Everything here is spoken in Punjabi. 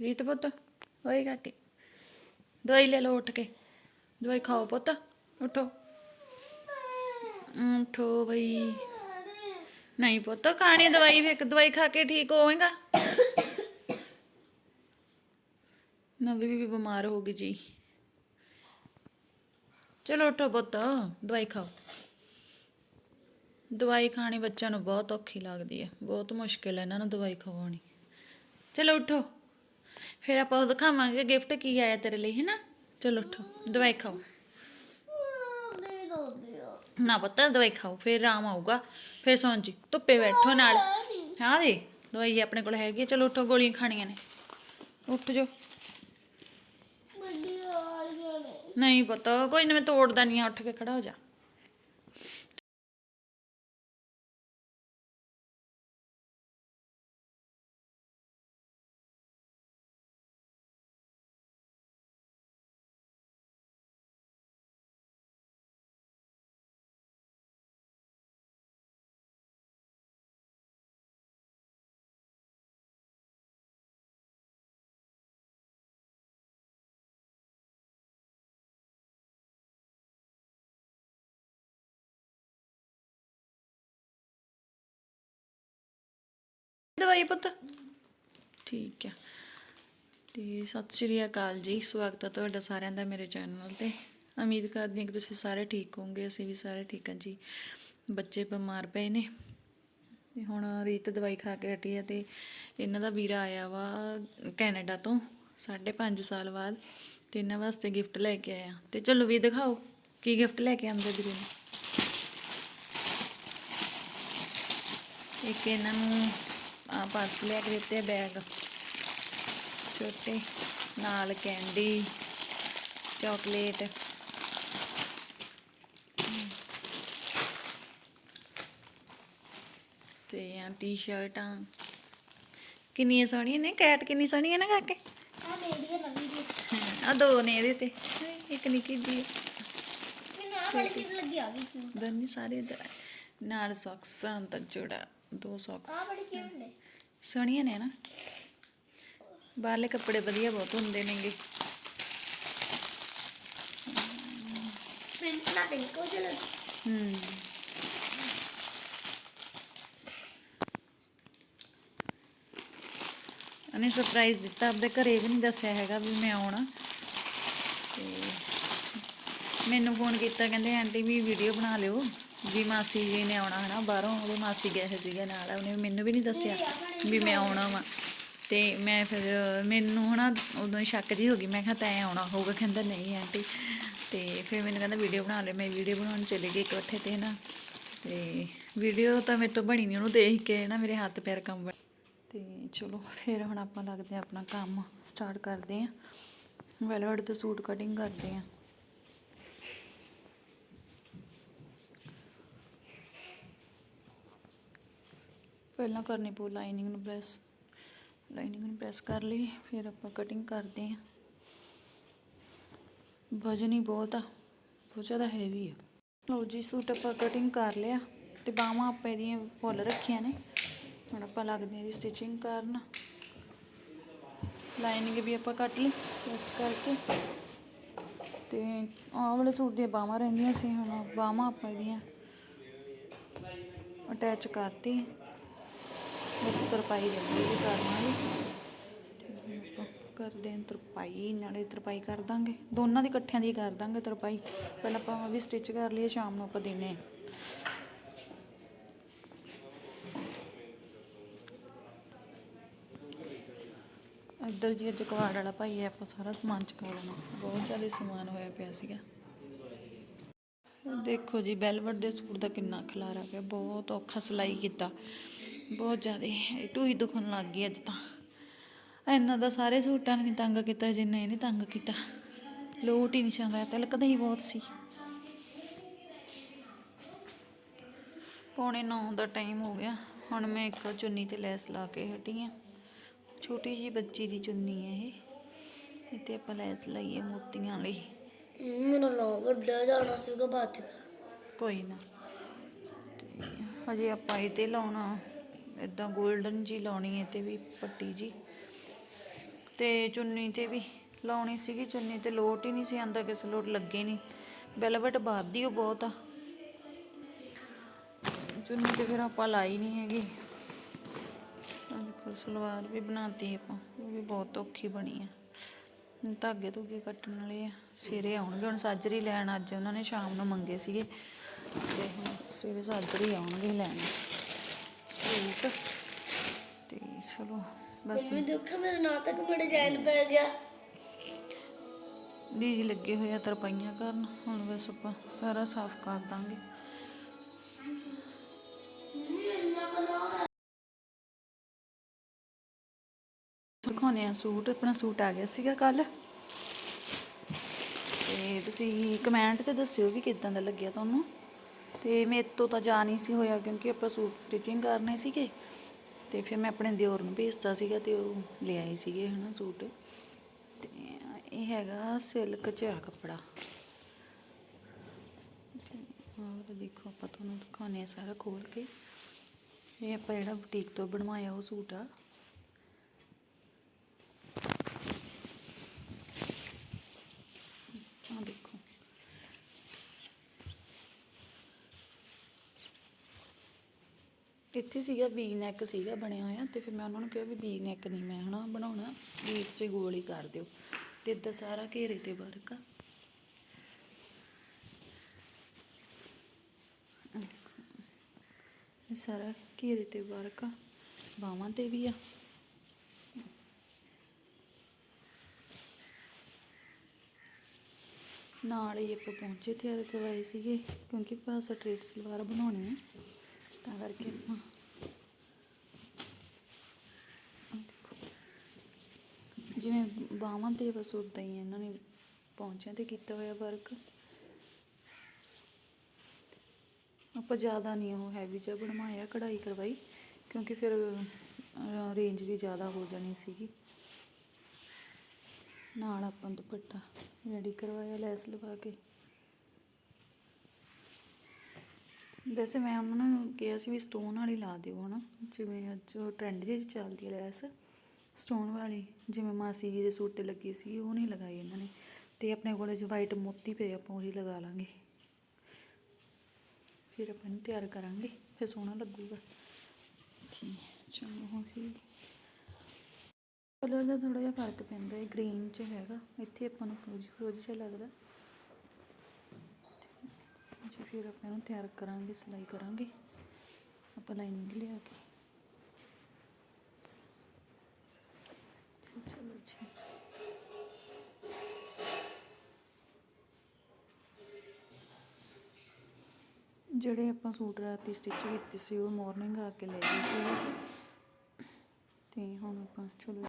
ਰੀਤ ਪੁੱਤ ਓਏ ਕਾਕੇ ਦਵਾਈ ਲੈ ਲਓ ਉੱਠ ਕੇ। ਦਵਾਈ ਖਾਓ ਪੁੱਤ, ਉਠੋ। ਉਠੋ ਬਈ। ਨਹੀਂ ਪੁੱਤ, ਖਾਣੀ ਦਵਾਈ, ਫਿਰ ਦਵਾਈ ਖਾ ਕੇ ਠੀਕ ਹੋਵੇਂਗਾ। ਨਵੀਂ ਵੀ ਬਿਮਾਰ ਹੋ ਗਈ ਜੀ। ਚਲੋ ਉਠੋ ਪੁੱਤ, ਦਵਾਈ ਖਾਓ। ਦਵਾਈ ਖਾਣੀ ਬੱਚਿਆਂ ਨੂੰ ਬਹੁਤ ਔਖੀ ਲੱਗਦੀ ਹੈ। ਬਹੁਤ ਮੁਸ਼ਕਿਲ ਹੈ ਇਹਨਾਂ ਨੂੰ ਦਵਾਈ ਖਵਾਉਣੀ। ਚਲੋ ਉਠੋ। ਫਿਰ ਆਪਾਂ ਉਹ ਦਿਖਾਵਾਂਗੇ ਗਿਫਟ ਕੀ ਆਇਆ ਤੇਰੇ ਲਈ ਹੈ ਨਾ ਚਲੋ ਉਠੋ ਦਵਾਈ ਖਾਓ। ਦੇ ਦੋ ਦਿਓ ਨਾ ਪਤਾ ਦਵਾਈ ਖਾਓ ਫਿਰ ਆਰਾਮ ਆਊਗਾ। ਫਿਰ ਸੌਂ ਜੀ ਧੁੱਪੇ ਬੈਠੋ ਨਾਲ। ਹਾਂ ਦੇ ਦਵਾਈ ਆਪਣੇ ਕੋਲ ਹੈਗੀ ਹੈ ਚਲੋ ਉਠੋ ਗੋਲੀਆਂ ਖਾਣੀਆਂ ਨੇ। ਉੱਠ ਨੇ। ਨਹੀਂ ਪਤਾ ਕੋਈ ਨਾ ਮੈਂ ਤੋੜਦਾ ਨਹੀਂ ਆ ਉੱਠ ਕੇ ਖੜਾ ਹੋ ਜਾ। ਦਵਾਈ ਪੁੱਤ। ਠੀਕ ਆ ਤੇ ਸਤਿ ਸ਼੍ਰੀ ਅਕਾਲ ਜੀ। ਸਵਾਗਤ ਹੈ ਤੁਹਾਡਾ ਸਾਰਿਆਂ ਦਾ ਮੇਰੇ ਚੈਨਲ ਤੇ। ਉਮੀਦ ਕਰਦੀ ਹਾਂ ਕਿ ਤੁਸੀਂ ਸਾਰੇ ਠੀਕ ਹੋਵੋਗੇ, ਅਸੀਂ ਵੀ ਸਾਰੇ ਠੀਕ ਹਾਂ ਜੀ। ਬੱਚੇ ਬਿਮਾਰ ਪਏ ਨੇ। ਤੇ ਹੁਣ ਰੀਤ ਦਵਾਈ ਖਾ ਕੇ ਹਟੀ ਹੈ ਤੇ ਇਹਨਾਂ ਦਾ ਵੀਰਾ ਆਇਆ ਵਾ ਕੈਨੇਡਾ ਤੋਂ 5.5 ਸਾਲ ਬਾਅਦ। ਤੇ ਇਹਨਾਂ ਵਾਸਤੇ ਗਿਫਟ ਲੈ ਕੇ ਆਇਆ। ਤੇ ਚਲੋ ਵੀ ਦਿਖਾਓ, ਕੀ ਗਿਫਟ ਲੈ ਕੇ ਆਂਦੇ ਵੀਰੇ ਨੇ? ਇੱਕ ਇਹਨਾਂ ਨੂੰ ਆ ਪਰਸ ਲਿਆ ਕੇ ਦਿੱਤੇ ਬੈਗ। ਛੋਟੇ ਨਾਲ ਕੈਂਡੀ ਚਾਕਲੇਟ। ਤੇ ਆ ਟੀ-ਸ਼ਰਟਾਂ। ਕਿੰਨੀਆਂ ਸੋਹਣੀਆਂ ਨੇ ਕੈਟ ਕਿੰਨੀ ਸੋਹਣੀ ਹੈ ਨਾ ਕਾਕੇ? ਆ ਮੇਰੀ ਨਵੀਂ ਦੀ ਆ ਦੋ ਨੇ ਇਹਦੇ ਤੇ ਇੱਕ ਨਿੱਕੀ ਜੀ ਮੈਨੂੰ ਆ ਬੜੀ ਕਿਉਂ ਲੱਗੀ ਆ ਦੋਨੇ ਸਾਰੇ। ਨਾਲ ਸੌਕਸਾਂ ਤਾਂ ਜੋੜਾ। ਦੋ ਸੌਕਸ ਆ ਬੜੀ ਕਿਉਂ ਨੇ? ਸੋਹਣੀਆਂ ਨੇ ਨਾ। ਬਾਹਰਲੇ ਕੱਪੜੇ ਵਧੀਆ ਬਹੁਤ ਹੁੰਦੇ ਨੇਗੇ। ਪਿੰਕ ਨਾ ਪਿੰਕ ਹੋ ਜਲ ਹੂੰ। ਉਹਨੇ ਸਰਪ੍ਰਾਈਜ਼ ਦਿੱਤਾ ਆਪਣੇ ਘਰੇ ਵੀ ਨਹੀਂ ਦੱਸਿਆ ਹੈਗਾ ਵੀ ਮੈਂ ਆਉਣਾ। ਤੇ ਮੈਨੂੰ ਫੋਨ ਕੀਤਾ ਕਹਿੰਦੇ ਆਂਟੀ ਵੀ ਵੀਡੀਓ ਬਣਾ ਲਿਓ। ਵੀ ਮਾਸੀ ਜੀ ਨੇ ਆਉਣਾ ਹਨਾ, ਬਾਹਰੋਂ ਉਹਦੇ ਮਾਸੀ ਗਏ ਸੀਗੇ ਨਾਲ, ਉਹਨੇ ਮੈਨੂੰ ਵੀ ਨਹੀਂ ਦੱਸਿਆ ਵੀ ਮੈਂ ਆਉਣਾ ਵਾ। ਤੇ ਮੈਂ ਫਿਰ ਮੈਨੂੰ ਹਨਾ ਉਦੋਂ ਹੀ ਸ਼ੱਕ ਜੀ ਹੋ ਗਈ, ਮੈਂ ਕਿਹਾ ਤੈਂ ਆਉਣਾ ਹੋਊਗਾ, ਕਹਿੰਦਾ ਨਹੀਂ ਆਂਟੀ। ਤੇ ਫਿਰ ਮੈਨੂੰ ਕਹਿੰਦਾ ਵੀਡੀਓ ਬਣਾ ਲੈ, ਮੈਂ ਵੀਡੀਓ ਬਣਾਉਣ ਚਲੇ ਗਈ ਇਕੱਠੇ ਤੇ ਨਾ ਤੇ ਵੀਡੀਓ ਤਾਂ ਮੇਰੇ ਤੋਂ ਬਣੀ ਨਹੀਂ, ਉਹਨੂੰ ਦੇਖ ਕੇ ਨਾ ਮੇਰੇ ਹੱਥ ਪੈਰ ਕੰਬ ਪਏ। ਤੇ ਚਲੋ ਫਿਰ ਹੁਣ ਆਪਾਂ ਲੱਗਦੇ ਆ ਆਪਣਾ ਕੰਮ ਸਟਾਰਟ ਕਰਦੇ ਆ ਵੈਲਵਟ ਤੇ ਸੂਟ ਕਟਿੰਗ ਕਰਦੇ ਆ ਪਹਿਲਾਂ ਕਰਨੀ ਪਊ ਲਾਈਨਿੰਗ ਨੂੰ ਪ੍ਰੈਸ ਲਾਈਨਿੰਗ ਨੂੰ ਪ੍ਰੈਸ ਕਰ ਲਈ, ਫਿਰ ਆਪਾਂ ਕਟਿੰਗ ਕਰਦੇ ਹਾਂ। ਵਜਨ ਹੀ ਬਹੁਤ ਆ, ਬਹੁਤ ਜ਼ਿਆਦਾ ਹੈਵੀ ਆ। ਲਓ ਜੀ, ਸੂਟ ਆਪਾਂ ਕਟਿੰਗ ਕਰ ਲਿਆ ਤੇ ਬਾਹਾਂ ਆਪਾਂ ਇਹਦੀਆਂ ਫੁੱਲ ਰੱਖੀਆਂ ਨੇ। ਹੁਣ ਆਪਾਂ ਲੱਗਦੇ ਹਾਂ ਇਹਦੀ ਸਟਿਚਿੰਗ ਕਰਨ। ਲਾਈਨਿੰਗ ਵੀ ਆਪਾਂ ਕੱਟ ਲਈ, ਇਸ ਕਰਕੇ। ਤੇ ਆਹ ਵਾਲੇ ਸੂਟ ਦੀਆਂ ਬਾਹਾਂ ਰਹਿੰਦੀਆਂ ਸੀ, ਹੁਣ ਬਾਹਾਂ ਆਪਾਂ ਇਹਦੀਆਂ ਅਟੈਚ ਕਰਤੀ ਬਸ ਤਰਪਾਈ ਰਹਿੰਦੀ ਹੈ ਕਰਨ ਕਰਦੇ ਹਾਂ ਤਰਪਾਈ, ਨਾਲੇ ਤਰਪਾਈ ਕਰ ਦਾਂਗੇ। ਦੋਨਾਂ ਦੀ ਇਕੱਠਿਆਂ ਦੀ ਕਰ ਦਾਂਗੇ ਤਰਪਾਈ। ਪਹਿਲਾਂ ਆਪਾਂ ਵੀ ਸਟਿਚ ਕਰ ਲਈਏ, ਸ਼ਾਮ ਨੂੰ ਆਪਾਂ ਦੇਣੇ ਇੱਧਰ ਜੀ, ਅੱਜ ਕਵਾੜ ਵਾਲਾ ਭਾਈ ਹੈ, ਆਪਾਂ ਸਾਰਾ ਸਮਾਨ ਚੁਕਾ ਲੈਣਾ। ਬਹੁਤ ਜ਼ਿਆਦਾ ਸਮਾਨ ਹੋਇਆ ਪਿਆ ਸੀਗਾ। ਦੇਖੋ ਜੀ ਵੈਲਵਟ ਦੇ ਸੂਟ ਦਾ ਕਿੰਨਾ ਖਲਾਰਾ ਪਿਆ, ਬਹੁਤ ਔਖਾ ਸਿਲਾਈ ਕੀਤਾ। ਬਹੁਤ ਜ਼ਿਆਦਾ ਟੂਈ ਦੁਖਣ ਲੱਗ ਗਈ ਅੱਜ ਤਾਂ। ਇੰਨਾ ਦਾ ਸਾਰੇ ਸੂਟਾਂ ਨੇ ਤੰਗ ਕੀਤਾ ਜਿੰਨਾ ਇਹਨੇ ਤੰਗ ਕੀਤਾ। ਲੋਟ ਹੀ ਨਹੀਂ ਚਾਹੁੰਦਾ ਤਿਲਕਦਾ ਹੀ ਬਹੁਤ ਸੀ। ਪੌਣੇ 9 ਦਾ ਟਾਈਮ ਹੋ ਗਿਆ ਹੁਣ ਮੈਂ ਇੱਕ ਚੁੰਨੀ ਤੇ ਲੈਸ ਲਾ ਕੇ ਹਟੀ ਆ। ਛੋਟੀ ਜੀ ਬੱਚੀ ਦੀ ਚੁੰਨੀ ਹੈ ਇਹ। ਇੱਥੇ ਆਪਾਂ ਲੈਸ ਲਾਈਏ ਮੋਤੀਆਂ ਲਈ ਮੇਰਾ ਨਾ ਵੱਡਾ ਜਾਣਾ ਸੀਗਾ ਬਾਅਦ ਕੋਈ ਨਾ। ਹਜੇ ਆਪਾਂ ਇਹ ਤੇ ਲਾਉਣਾ। ਇਦਾਂ 골ਡਨ ਜੀ ਲਾਉਣੀ ਹੈ ਤੇ ਵੀ ਪੱਟੀ ਜੀ। ਤੇ ਚੁੰਨੀ ਤੇ ਵੀ ਲਾਉਣੀ ਸੀਗੀ, ਚੁੰਨੀ ਤੇ ਲੋਟ ਹੀ ਨਹੀਂ ਸੀ ਆਂਦਾ ਕਿਸੇ ਲੋਟ ਲੱਗੇ ਨਹੀਂ। ਵੈਲਵਟ ਬਾਦੀ ਉਹ ਬਹੁਤ ਆ। ਚੁੰਨੀ ਤੇ ਫਿਰ ਆਪਾਂ ਲਾਈ ਨਹੀਂ ਹੈਗੀ। ਅੱਜ ਫਿਰ ਸਲਵਾਰ ਵੀ ਬਣਾਤੀ ਆਪਾਂ, ਉਹ ਵੀ ਬਹੁਤ ਔਖੀ ਬਣੀ ਆ। ਧਾਗੇ ਧੁਗੇ ਕੱਟਣ ਵਾਲੇ ਆ, ਸਵੇਰੇ ਆਉਣਗੇ, ਹੁਣ ਸਾਜਰੀ ਲੈਣ, ਅੱਜ ਉਹਨਾਂ ਨੇ ਸ਼ਾਮ ਨੂੰ ਮੰਗੇ ਸੀਗੇ। ਤੇ ਹੁਣ ਸਵੇਰੇ ਸਾਜਰੀ ਆਉਣਗੇ ਲੈਣ। ਸੂਟ ਤੇ ਚਲੋ ਬਸ। ਮੰਮੀ ਦੇਖੋ ਮੇਰੇ ਨਾਂ ਤੱਕ ਮੇਰਾ ਡਿਜ਼ਾਈਨ ਪੈ ਗਿਆ। ਦੀਦੀ ਲੱਗੇ ਹੋਏ ਆ ਤਰਪਾਈਆਂ ਕਰਨ ਹੁਣ ਬਸ ਆਪਾਂ ਸਾਰਾ ਸਾਫ਼ ਕਰ ਦਾਂਗੇ। ਦਿਖਾਉਂਦੇ ਆ ਸੂਟ ਆਪਣਾ ਸੂਟ ਆ ਗਿਆ ਸੀਗਾ ਕੱਲ ਤੇ ਤੁਸੀਂ ਕਮੈਂਟ 'ਚ ਦੱਸਿਓ ਵੀ ਕਿਦਾਂ ਦਾ ਲੱਗਿਆ ਤੁਹਾਨੂੰ। ਤੇ ਮੇਰੇ ਤੋਂ ਤਾਂ ਜਾ ਨਹੀਂ ਸੀ ਹੋਇਆ ਕਿਉਂਕਿ ਆਪਾਂ ਸੂਟ ਸਟਿਚਿੰਗ ਕਰਨੇ ਸੀਗੇ ਤੇ ਫਿਰ ਮੈਂ ਆਪਣੇ ਦਿਓਰ ਨੂੰ ਭੇਜਤਾ ਸੀਗਾ ਤੇ ਉਹ ਲੈ ਆਏ ਸੀਗੇ ਹਨਾ ਸੂਟ। ਤੇ ਇਹ ਹੈਗਾ ਸਿਲਕ 'ਚ ਆ ਕੱਪੜਾ। ਤੇ ਦੇਖੋ ਆਪਾਂ ਤੁਹਾਨੂੰ ਦਿਖਾਉਂਦੇ ਆ ਸਾਰਾ ਖੋਲ ਕੇ। ਇਹ ਆਪਾਂ ਜਿਹੜਾ ਬੁਟੀਕ ਤੋਂ ਬਣਵਾਇਆ ਉਹ ਸੂਟ ਆ ਦੇਖੋ ਇੱਥੇ ਸੀਗਾ ਵੀ ਨੈਕ ਸੀਗਾ ਬਣਿਆ ਹੋਇਆ ਤੇ ਫਿਰ ਮੈਂ ਉਹਨਾਂ ਨੂੰ ਕਿਹਾ ਵੀ ਵੀ ਨੈਕ ਨਹੀਂ ਮੈਂ ਹਨਾ ਬਣਾਉਣਾ ਵੀ ਤੁਸੀਂ ਗੋਲ ਹੀ ਕਰ ਦਿਓ ਤੇ ਇੱਦਾਂ ਸਾਰਾ ਘੇਰੇ ਤੇ ਵਰਕ ਆ। ਇਹ ਸਾਰਾ ਘੇਰੇ ਤੇ ਵਰਕ ਆ, ਬਾਹਾਂ ਤੇ ਵੀ ਆ। ਨਾਲ ਹੀ ਆਪਾਂ ਪਹੁੰਚੇ ਤਿਆਰ ਕਰਵਾਏ ਸੀਗੇ, ਕਿਉਂਕਿ ਆਪਾਂ ਸਟ੍ਰੇਟ ਸਲਵਾਰ ਬਣਾਉਣੀ ਹੈ ਤਾਂ ਕਰਕੇ। ਆਪਾਂ ਆਹ ਜਿਵੇਂ ਬਾਹਾਂ ਤੇ ਬਸ ਉਦਾਂ ਹੀ ਇਹਨਾਂ ਨੇ ਪਹੁੰਚਿਆਂ ਤੇ ਕੀਤਾ ਹੋਇਆ ਵਰਕ ਆਪਾਂ ਜ਼ਿਆਦਾ ਨਹੀਂ ਉਹ ਹੈਵੀ ਜਿਹਾ ਬਣਵਾਇਆ, ਕਢਾਈ ਕਰਵਾਈ, ਕਿਉਂਕਿ ਫਿਰ ਰੇਂਜ ਵੀ ਜ਼ਿਆਦਾ ਹੋ ਜਾਣੀ ਸੀਗੀ। ਨਾਲ ਆਪਾਂ ਦੁਪੱਟਾ ਰੈਡੀ ਕਰਵਾਇਆ, ਲੈਸ ਲਵਾ ਕੇ। ਵੈਸੇ ਮੈਂ ਉਹਨਾਂ ਨੂੰ ਕਿਹਾ ਸੀ ਵੀ ਸਟੋਨ ਵਾਲੀ ਲਾ ਦਿਓ ਹਨਾ ਜਿਵੇਂ ਅੱਜ ਉਹ ਟ੍ਰੈਂਡ ਜਿਹੀ ਚੱਲਦੀ ਹੈ ਲੈਸ ਸਟੋਨ ਵਾਲੀ ਜਿਵੇਂ ਮਾਸੀ ਜੀ ਦੇ ਸੂਟ ਤੇ ਲੱਗੀ ਸੀ ਉਹ ਨਹੀਂ ਲਗਾਈ ਇਹਨਾਂ ਨੇ ਤੇ ਆਪਣੇ ਕੋਲ ਜੋ ਵਾਈਟ ਮੋਤੀ ਪਏ ਆਪਾਂ ਉਹੀ ਲਗਾ ਲਾਂਗੇ। ਫਿਰ ਆਪਾਂ ਨੂੰ ਤਿਆਰ ਕਰਾਂਗੇ ਫਿਰ ਸੋਹਣਾ ਲੱਗੂਗਾ। ਠੀਕ ਹੈ, ਚਲੋ ਹੁਣ ਫਿਰ। ਕਲਰ ਦਾ ਥੋੜਾ ਜਿਹਾ ਫ਼ਰਕ ਪੈਂਦਾ ਹੈ ਗ੍ਰੀਨ 'ਚ ਹੈਗਾ ਇੱਥੇ ਆਪਾਂ ਨੂੰ ਫਰੋਜੀ ਫਰੋਜੀ ਜਿਹਾ ਲੱਗਦਾ। ਫਿਰ ਆਪਾਂ ਇਹਨੂੰ ਤਿਆਰ ਕਰਾਂਗੇ, ਸਿਲਾਈ ਕਰਾਂਗੇ। ਆਪਾਂ ਲਾਈਨਿੰਗ ਲਿਆ ਕੇ। ਚਲੋ ਜੀ। ਜਿਹੜੇ ਆਪਾਂ ਸੂਟ ਰਾਤੀ ਸਟਿਚ ਕੀਤੇ ਸੀ, ਉਹ ਮਾਰਨਿੰਗ ਆ ਕੇ ਲੈ ਗਏ ਸੀ। ਤੇ ਹੁਣ ਆਪਾਂ, ਚਲੋ